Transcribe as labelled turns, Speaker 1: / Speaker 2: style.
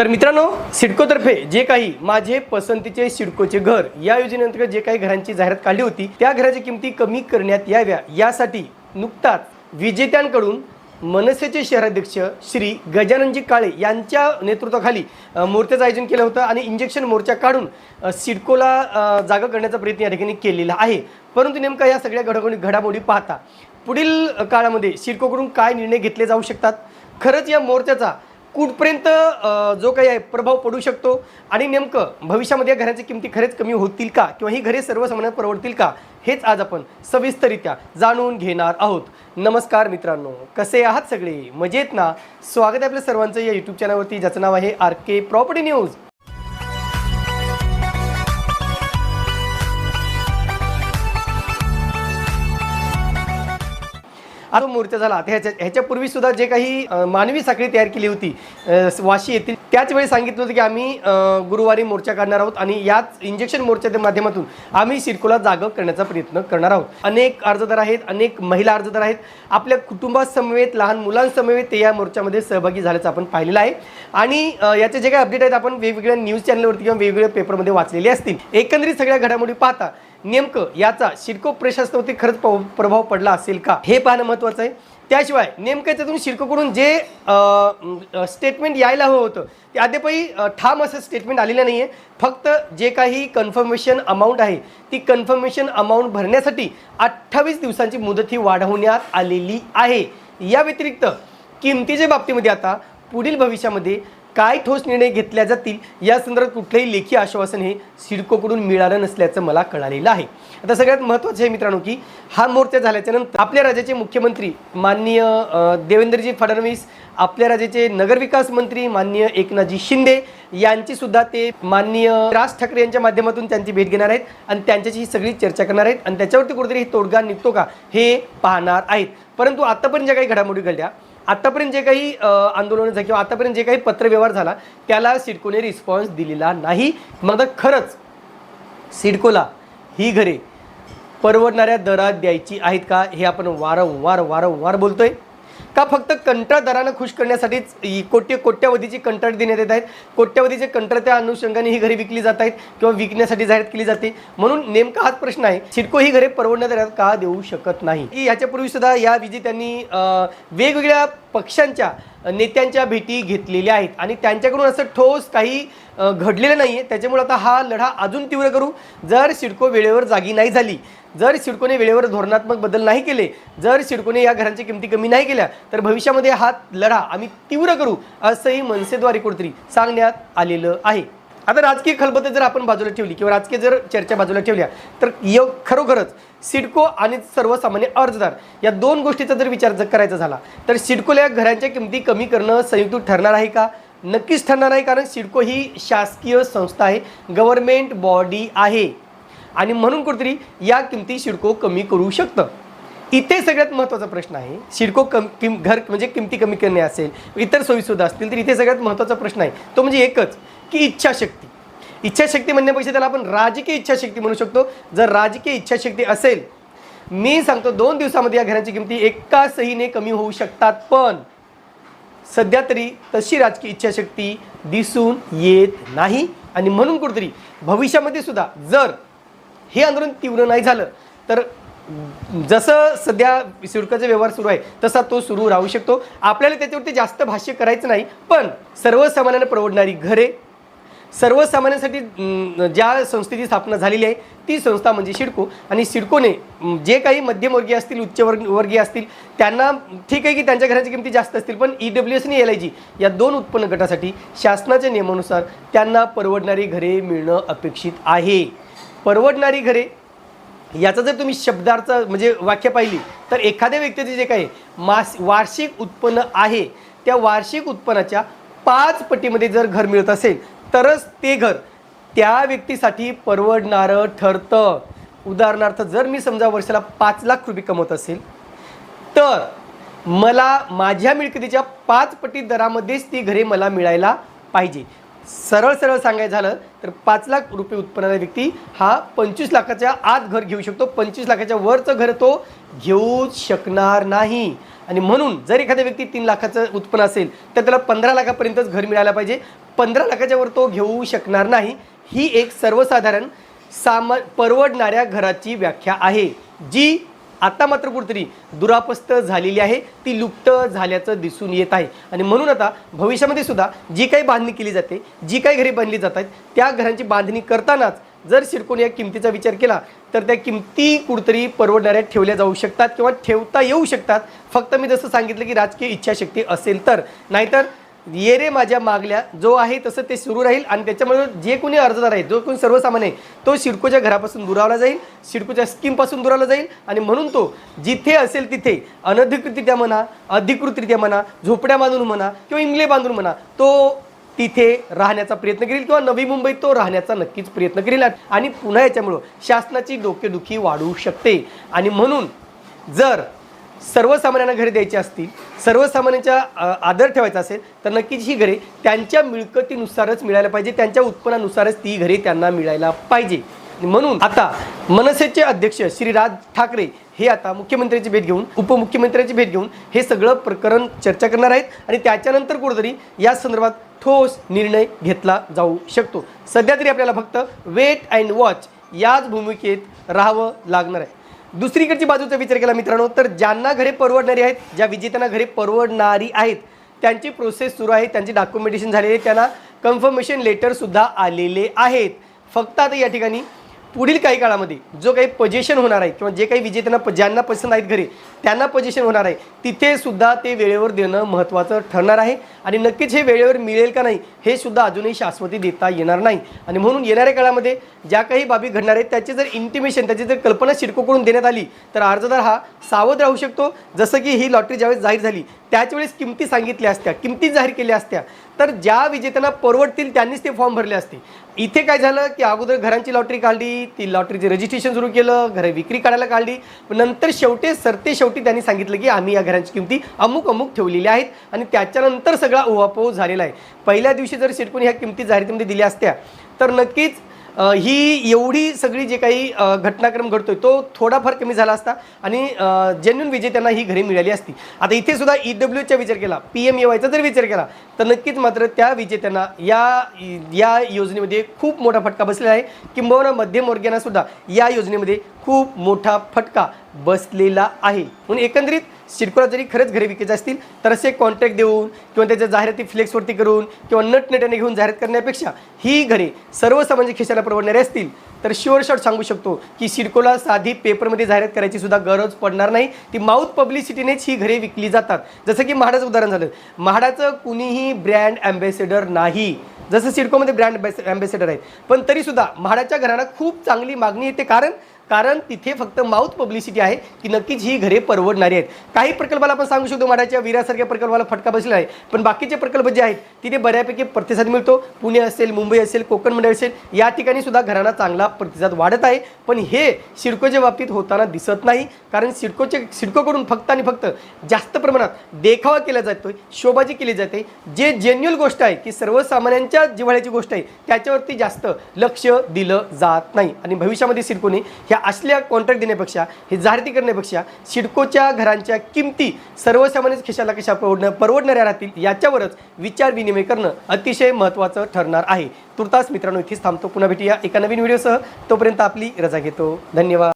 Speaker 1: तर मित्रांनो सिडकोतर्फे जे काही माझे पसंतीचे सिडकोचे घर या योजनेअंतर्गत जे काही घरांची जाहिरात काढली होती त्या घराच्या किमती कमी करण्यात याव्या यासाठी नुकताच विजेत्यांकडून मनसेचे शहराध्यक्ष श्री गजाननजी काळे यांच्या नेतृत्वाखाली मोर्चाचं आयोजन केलं होतं आणि इंजेक्शन मोर्चा काढून सिडकोला जागा करण्याचा प्रयत्न या ठिकाणी केलेला आहे. परंतु नेमका या सगळ्या घडामोडी घडामोडी पाहता पुढील काळामध्ये सिडकोकडून काय निर्णय घेतले जाऊ शकतात? खरंच या मोर्चाचा कुठपर्यंत जो काही आहे प्रभाव पडू शकतो? आणि नेमकं भविष्यामध्ये या घरांच्या किमती खरेच कमी होतील का? किंवा ही घरे सर्वसामान्यांना परवडतील का? हेच आज आपण सविस्तरित्या जाणून घेणार आहोत. नमस्कार मित्रांनो कसे आहात सगळे? मजेत ना? स्वागत आहे आपल्या सर्वांचं या यूट्यूब चॅनलवरती ज्याचं नाव आहे आर के प्रॉपर्टी न्यूज. आता मोर्चा झाला. आता ह्याच्या ह्याच्यापूर्वी सुद्धा जे काही मानवी साखळी तयार केली होती वाशी येथील त्याच वेळी सांगितलं होतं की आम्ही गुरुवारी मोर्चा काढणार आहोत आणि याच इंजेक्शन मोर्चाच्या माध्यमातून आम्ही सिडकोला जागा करण्याचा प्रयत्न करणार आहोत. अनेक अर्जदार आहेत अनेक महिला अर्जदार आहेत. आपल्या कुटुंबासमवेत लहान मुलांसमवेत ते या मोर्चामध्ये सहभागी झाल्याचं आपण पाहिलेलं आहे. आणि याचे जे काही अपडेट आहेत आपण वेगवेगळ्या न्यूज चॅनलवरती किंवा वेगवेगळ्या पेपरमध्ये वाचलेले असतील. एकंदरीत सगळ्या घडामोडी पाहता नेमकं याचा शिडको प्रशासनावरती खरंच प्रभाव प्रभाव पडला असेल का? हे पाहणं महत्त्वाचं आहे. त्याशिवाय नेमकं त्यातून शिडकोकडून जे स्टेटमेंट यायला हवं होतं ते अद्यापही ठाम असं स्टेटमेंट आलेलं नाही आहे फक्त जे काही कन्फर्मेशन अमाऊंट आहे ती कन्फर्मेशन अमाऊंट भरण्यासाठी अठ्ठावीस दिवसांची मुदत ही वाढवण्यात आलेली आहे. या व्यतिरिक्त किमतीच्या बाबतीमध्ये आता पुढील भविष्यामध्ये काय ठोस निर्णय घेतल्या जातील या संदर्भात कुठलंही लेखी आश्वासन हे सिडकोकडून मिळालं नसल्याचं मला कळालेलं आहे. आता सगळ्यात महत्त्वाचं आहे मित्रांनो की हा मोर्चा झाल्याच्यानंतर आपल्या राज्याचे मुख्यमंत्री माननीय देवेंद्रजी फडणवीस आपल्या राज्याचे नगरविकास मंत्री माननीय एकनाथजी शिंदे यांची सुद्धा ते माननीय राज ठाकरे यांच्या माध्यमातून त्यांची भेट घेणार आहेत आणि त्यांच्याशी ही सगळी चर्चा करणार आहेत आणि त्याच्यावरती कुठेतरी तोडगा निघतो का हे पाहणार आहेत. परंतु आतापर्यंत ज्या काही घडामोडी घडल्या आतापर्यंत जे काही आंदोलन झालं किंवा आतापर्यंत जे काही पत्रव्यवहार झाला त्याला सिडकोने रिस्पॉन्स दिलेला नाही. मग खरंच सिडकोला ही घरे परवडणाऱ्या दरात द्यायची आहेत का हे आपण वारंवार वारंवार बोलतोय. का फक्त कंत्राटदारांना खुश करण्यासाठीच कोट्य कोट्यावधीची कंत्राट देण्यात येत आहेत? कोट्यावधीचे कंत्राट त्या अनुषंगाने ही घरे विकली जात आहेत किंवा विकण्यासाठी जाहीर केली जाते? म्हणून नेमका हाच प्रश्न आहे. सिडको ही घरे परवडण्यात का देऊ शकत नाही? की याच्यापूर्वी सुद्धा या विजेत्यांनी वेगवेगळ्या पक्षांच्या नेत्यांच्या भेटी घेतलेल्या आहेत. आणि त्यांच्याकडून असं ठोस काही घडलेलं नाही आहे त्याच्यामुळे आता हा लढा अजून तीव्र करू. जर सिडको वेळेवर जागी नाही झाली जर सिडकोने वेळेवर धोरणात्मक बदल नाही केले जर सिडकोने या घरांची किमती कमी नाही केल्या तर भविष्यामध्ये हा लढा आम्ही तीव्र करू असंही मनसेद्वारे कुठेतरी सांगण्यात आलेलं आहे. आता राजकीय खलबतं जर आपण बाजूला ठेवली किंवा राजकीय जर चर्चा बाजूला ठेवल्या तर य खरोखरच सिडको आणि सर्वसामान्य अर्जदार या दोन गोष्टीचा जर विचार जर करायचा झाला तर सिडकोला या घरांच्या किमती कमी करणं संयुक्त ठरणार आहे का? नक्कीच ठरणार आहे कारण सिडको ही शासकीय संस्था आहे गव्हर्नमेंट बॉडी आहे. आणि म्हणून कुठेतरी या किमती सिडको कमी करू शकतं. इथे सगळ्यात महत्त्वाचा प्रश्न आहे सिडको कम किम घर म्हणजे किमती कमी करणे असेल इतर सोयीसुद्धा असतील तर इथे सगळ्यात महत्त्वाचा प्रश्न आहे. तो म्हणजे एकच की इच्छाशक्ती. इच्छाशक्ती म्हणण्यापेक्षा त्याला आपण राजकीय इच्छाशक्ती म्हणू शकतो. जर राजकीय इच्छाशक्ती असेल मी सांगतो दोन दिवसामध्ये या घरांची किमती एका सहीने कमी होऊ शकतात पण सध्या तरी तशी राजकीय इच्छाशक्ती दिसून येत नाही. आणि म्हणून कुठेतरी भविष्यामध्ये सुद्धा जर हे आंदोलन तीव्र नाही झालं. तर जसं सध्या शुल्काचा व्यवहार सुरू आहे तसा तो सुरू राहू शकतो. आपल्याला त्याच्यावरती जास्त भाष्य करायचं नाही पण सर्वसामान्यांना परवडणारी घरे सर्वसामान्यांसाठी ज्या संस्थेची स्थापना झालेली आहे ती संस्था म्हणजे सिडको. आणि सिडकोने जे काही मध्यमवर्गीय असतील उच्चवर्ग वर्गीय असतील त्यांना ठीक आहे की त्यांच्या घराची किमती जास्त असतील पण ई डब्ल्यू एस आणि एल आय जी या दोन उत्पन्न गटासाठी शासनाच्या नियमानुसार त्यांना परवडणारी घरे मिळणं अपेक्षित आहे. परवडणारी घरे याचा जर तुम्ही शब्दार्थ म्हणजे वाक्य पाहिली तर एखाद्या व्यक्तीचे जे काही मास वार्षिक उत्पन्न आहे त्या वार्षिक उत्पन्नाच्या पाच पटीमध्ये जर घर मिळत असेल तरच ते घर त्या व्यक्तीसाठी परवडणारं ठरतं. उदाहरणार्थ जर मी समजा वर्षाला पाच लाख रुपये कमवत असेल तर मला माझ्या मिळकतीच्या पाच पटी दरामध्येच ती घरे मला मिळायला पाहिजे. सरळ सरळ सांगायचं झालं तर पाच लाख रुपये उत्पन्नाचा व्यक्ती हा पंचवीस लाखाच्या आत घर घेऊ शकतो. पंचवीस लाखाच्या वरचं घर तो घेऊ शकणार नाही. आणि म्हणून जर एखाद्या व्यक्ती तीन लाखाचं उत्पन्न असेल तर त्याला पंधरा लाखापर्यंतच घर मिळायला पाहिजे. पंधरा लाखाच्या वर तो घेऊ शकणार नाही. ही एक सर्वसाधारण सामा परवडणाऱ्या घराची व्याख्या आहे जी आता मात्र कुठेतरी दुरापस्त झालेली आहे. ती लुप्त झाल्याचं दिसून येत आहे. आणि म्हणून आता भविष्यामध्ये सुद्धा जी काही बांधणी केली जाते जी काही घरे बांधली जात आहेत त्या घरांची बांधणी करतानाच जर शिरकोन या किमतीचा विचार केला तर त्या किमती कुठतरी परवडणाऱ्या ठेवल्या जाऊ शकतात किंवा ठेवता येऊ शकतात. फक्त मी जसं सांगितलं की राजकीय इच्छाशक्ती असेल तर. नाहीतर ये रे माझ्या मागल्या जो आहे तसं ते सुरू राहील आणि त्याच्यामुळे जे कोणी अर्जदार आहे जो कोणी सर्वसामान्य आहे तो सिडकोच्या घरापासून दुरावला जाईल सिडकोच्या स्कीमपासून दुरावला जाईल आणि म्हणून तो जिथे असेल तिथे अनधिकृतरित्या म्हणा अधिकृतरित्या म्हणा झोपड्या बांधून म्हणा किंवा इंगले बांधून म्हणा तो तिथे राहण्याचा प्रयत्न करेल किंवा नवी मुंबईत तो राहण्याचा नक्कीच प्रयत्न करेल आणि पुन्हा याच्यामुळं शासनाची डोकेदुखी वाढू शकते. आणि म्हणून जर सर्वसामान्यांना घरे द्यायची असतील सर्वसामान्यांच्या आदर ठेवायचा असेल तर नक्कीच ही घरे त्यांच्या मिळकतीनुसारच मिळायला पाहिजे त्यांच्या उत्पन्नानुसारच ती घरे त्यांना मिळायला पाहिजे. म्हणून आता मनसेचे अध्यक्ष श्री राज ठाकरे हे आता मुख्यमंत्र्यांची भेट घेऊन उपमुख्यमंत्र्यांची भेट घेऊन हे सगळं प्रकरण चर्चा करणार आहेत आणि त्याच्यानंतर कुठेतरी या संदर्भात ठोस निर्णय घेतला जाऊ शकतो. सध्या तरी आपल्याला फक्त वेट अँड वॉच याच भूमिकेत राहावं लागणार आहे. दुसरीकडची बाजूचा विचार केला मित्रांनो तर ज्यांना घरे परवडणारी आहेत ज्या विजेत्यांना घरे परवडणारी आहेत त्यांची प्रोसेस सुरू आहे त्यांची डॉक्युमेंटेशन झालेली आहे त्यांना कन्फर्मेशन लेटरसुद्धा आलेले आहेत. फक्त आता या ठिकाणी पुढील काही काळामध्ये जो काही पजेशन होणार आहे किंवा जे काही विजेत्यांना प- ज्यांना पसंत आहेत घरी त्यांना पजेशन होणार आहे तिथे सुद्धा ते वेळेवर देणं महत्त्वाचं ठरणार आहे. आणि नक्कीच हे वेळेवर मिळेल का नाही हे सुद्धा अजूनही शाश्वती देता येणार नाही. आणि म्हणून येणाऱ्या काळामध्ये ज्या काही बाबी घडणार आहेत त्याचे जर इंटिमेशन त्याची जर कल्पना शिडकोकडून देण्यात आली तर अर्जदार हा सावध राहू शकतो. जसं की ही लॉटरी ज्यावेळेस जाहीर झाली त्याच वेळेस किमती सांगितल्या असत्या किमती जाहीर केल्या असत्या. तर ज्या विजेत्यांना परवडतील त्यांनीच ते फॉर्म भरले असते. इथे काय झालं की अगोदर घरांची लॉटरी काढली ती लॉटरीचे रजिस्ट्रेशन सुरू केलं घरं विक्री काढायला काढली. नंतर शेवटी सरते शेवटी त्यांनी सांगितलं की आम्ही या घरांची किमती अमुक अमुक ठेवलेल्या आहेत आणि त्याच्यानंतर सगळा ओहापोह झालेला आहे. पहिल्या दिवशी जर सिडकोने ह्या किमती जाहिरातीमध्ये दिल्या असत्या तर नक्कीच ही एवढी सगळी जे काही घटनाक्रम घडतोय तो थोडाफार कमी झाला असता आणि जेन्युन विजेत्यांना ही घरी मिळाली असती. आता इथे सुद्धा ई डब्ल्यूचा विचार केला पी एम वायचा जर विचार केला तर नक्कीच मात्र त्या विजेत्यांना या या योजनेमध्ये खूप मोठा फटका बसलेला आहे. किंबहुना मध्यमवर्गीयांना सुद्धा या योजनेमध्ये खूप मोठा फटका बसलेला आहे. म्हणून एकंदरीत सिडकोला जरी खरंच घरे विकायचे असतील तर असे कॉन्ट्रॅक्ट देऊन किंवा त्याच्या जाहिराती फ्लेक्सवरती करून किंवा नटनट्याने घेऊन जाहिरात करण्यापेक्षा ही घरे सर्वसामान्य खिशाला परवडणारे असतील तर शुअर शॉट सांगू शकतो की सिडकोला साधी पेपरमध्ये जाहिरात करायची सुद्धा गरज पडणार नाही. ती माउथ पब्लिसिटीनेच ही घरे विकली जातात. जसं की म्हाडाचं उदाहरण झालं. म्हाडाचं कुणीही ब्रँड अँबॅसेडर नाही. जसं सिडकोमध्ये ब्रँड अँबॅसेडर आहेत. पण तरीसुद्धा म्हाडाच्या घरांना खूप चांगली मागणी येते. कारण कारण तिथे फक्त माउथ पब्लिसिटी आहे की नक्कीच ही घरे परवडणारी आहेत. काही प्रकल्पाला आपण सांगू शकतो माडाच्या विरासारख्या प्रकल्पाला फटका बसलेला आहे. पण बाकीचे प्रकल्प जे आहेत तिथे बऱ्यापैकी प्रतिसाद मिळतो. पुणे असेल मुंबई असेल कोकण मंडळ असेल या ठिकाणी सुद्धा घरांना चांगला प्रतिसाद वाढत आहे. पण हे सिडकोच्या बाबतीत होताना दिसत नाही. कारण सिडकोचे सिडकोकडून फक्त आणि फक्त जास्त प्रमाणात देखावा केला जातोय शोभाजी केली जाते. जे जेन्युअल गोष्ट आहे की सर्वसामान्यांच्या जिव्हाळ्याची गोष्ट आहे त्याच्यावरती जास्त लक्ष दिलं जात नाही. आणि भविष्यामध्ये सिडकोने ह्या असल्या कॉन्ट्रॅक्ट देण्यापेक्षा हे जाहिराती करण्यापेक्षा सिडकोच्या घरांच्या किमती सर्वसामान्य खिशाला कशा परवडणं परवडणाऱ्या राहतील याच्यावरच विचार विनिमय करणं अतिशय महत्त्वाचं ठरणार आहे. तुर्तास मित्रांनो इथेच थांबतो. पुन्हा भेटूया एका नवीन व्हिडिओसह. तोपर्यंत आपली रजा घेतो. धन्यवाद.